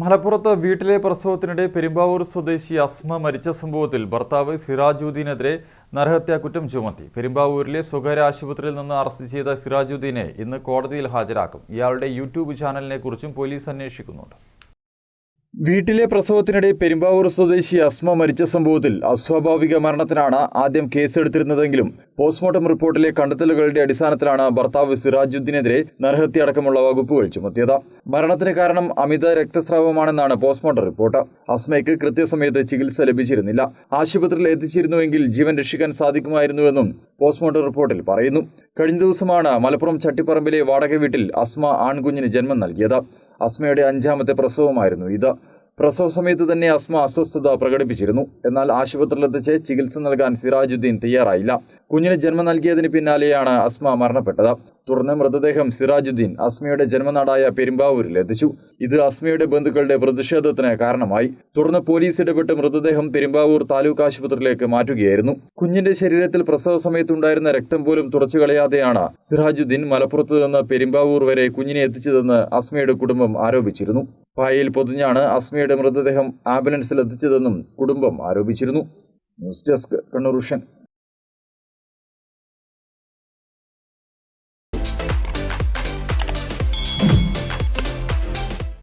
മലപ്പുറത്ത് വീട്ടിലെ പ്രസവത്തിനിടെ പെരുമ്പാവൂർ സ്വദേശി അസ്മ മരിച്ച സംഭവത്തിൽ ഭർത്താവ് സിറാജുദ്ദീനെതിരെ നരഹത്യാ കുറ്റം ചുമത്തി. പെരുമ്പാവൂരിലെ സ്വകാര്യ ആശുപത്രിയിൽ നിന്ന് അറസ്റ്റ് ചെയ്ത സിറാജുദ്ദീനെ ഇന്ന് കോടതിയിൽ ഹാജരാക്കും. ഇയാളുടെ യൂട്യൂബ് ചാനലിനെ കുറിച്ചും പോലീസ് അന്വേഷിക്കുന്നുണ്ട്. വീട്ടിലെ പ്രസവത്തിനിടെ പെരുമ്പാവൂർ സ്വദേശി അസ്മ മരിച്ച സംഭവത്തിൽ അസ്വാഭാവിക മരണത്തിനാണ് ആദ്യം കേസെടുത്തിരുന്നതെങ്കിലും പോസ്റ്റ്മോർട്ടം റിപ്പോർട്ടിലെ കണ്ടെത്തലുകളുടെ അടിസ്ഥാനത്തിലാണ് ഭർത്താവ് സിറാജുദ്ദീനെതിരെ നരഹത്യ അടക്കമുള്ള വകുപ്പുകൾ ചുമത്തിയത്. മരണത്തിന് കാരണം അമിത രക്തസ്രാവമാണെന്നാണ് പോസ്റ്റ്മോർട്ടം റിപ്പോർട്ട്. അസ്മയ്ക്ക് കൃത്യസമയത്ത് ചികിത്സ ലഭിച്ചിരുന്നില്ല. ആശുപത്രിയിൽ എത്തിച്ചിരുന്നുവെങ്കിൽ ജീവൻ രക്ഷിക്കാൻ സാധിക്കുമായിരുന്നുവെന്നും പോസ്റ്റ്മോർട്ടം റിപ്പോർട്ടിൽ പറയുന്നു. കഴിഞ്ഞ ദിവസമാണ് മലപ്പുറം ചട്ടിപ്പറമ്പിലെ വാടക വീട്ടിൽ അസ്മ ആൺകുഞ്ഞിന് ജന്മം നൽകിയത്. അസ്മയുടെ അഞ്ചാമത്തെ പ്രസവമായിരുന്നു. ഇത് പ്രസവ സമയത്ത് തന്നെ അസ്മ അസ്വസ്ഥത പ്രകടിപ്പിച്ചിരുന്നു. എന്നാൽ ആശുപത്രിയിലെത്തിച്ച് ചികിത്സ നൽകാൻ സിറാജുദ്ദീൻ തയ്യാറായില്ല. കുഞ്ഞിന് ജന്മം നൽകിയതിന് പിന്നാലെയാണ് അസ്മ മരണപ്പെട്ടത്. തുടർന്ന് മൃതദേഹം സിറാജുദ്ദീൻ അസ്മയുടെ ജന്മനാടായ പെരുമ്പാവൂരിൽ എത്തിച്ചു. ഇത് അസ്മയുടെ ബന്ധുക്കളുടെ പ്രതിഷേധത്തിന് കാരണമായി. തുടർന്ന് പോലീസ് ഇടപെട്ട് മൃതദേഹം പെരുമ്പാവൂർ താലൂക്ക് ആശുപത്രിയിലേക്ക് മാറ്റുകയായിരുന്നു. കുഞ്ഞിന്റെ ശരീരത്തിൽ പ്രസവ സമയത്തുണ്ടായിരുന്ന രക്തം പോലും തുടച്ചു കളയാതെയാണ് സിറാജുദ്ദീൻ മലപ്പുറത്ത് നിന്ന് പെരുമ്പാവൂർ വരെ കുഞ്ഞിനെ എത്തിച്ചതെന്ന് അസ്മയുടെ കുടുംബം ആരോപിച്ചിരുന്നു. പായയിൽ പൊതിഞ്ഞാണ് അസ്മയുടെ മൃതദേഹം ആംബുലൻസിൽ എത്തിച്ചതെന്നും കുടുംബം ആരോപിച്ചിരുന്നു. News desk Kannur